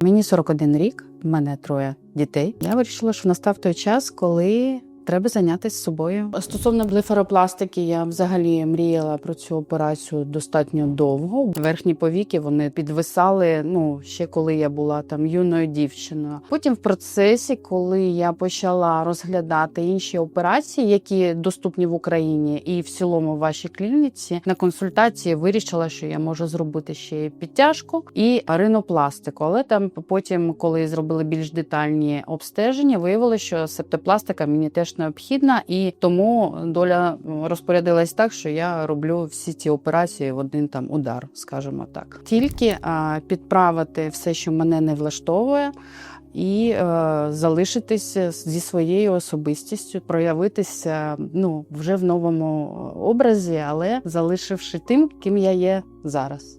Мені 41 рік, в мене троє дітей. Я вирішила, що настав той час, коли. Треба зайнятися собою. Стосовно блефаропластики, я взагалі мріяла про цю операцію достатньо довго. Верхні повіки вони підвисали. Ну ще коли я була там юною дівчиною. Потім в процесі, коли я почала розглядати інші операції, які доступні в Україні і в цілому в вашій клініці, на консультації вирішила, що я можу зробити ще і підтяжку і ринопластику. Але там потім, коли зробили більш детальні обстеження, виявилося, що септопластика мені теж необхідна, і тому доля розпорядилась так, що я роблю всі ці операції в один там удар, скажімо так. Тільки а, підправити все, що мене не влаштовує. І е, залишитися зі своєю особистістю, проявитися ну вже в новому образі, але залишивши тим, ким я є зараз.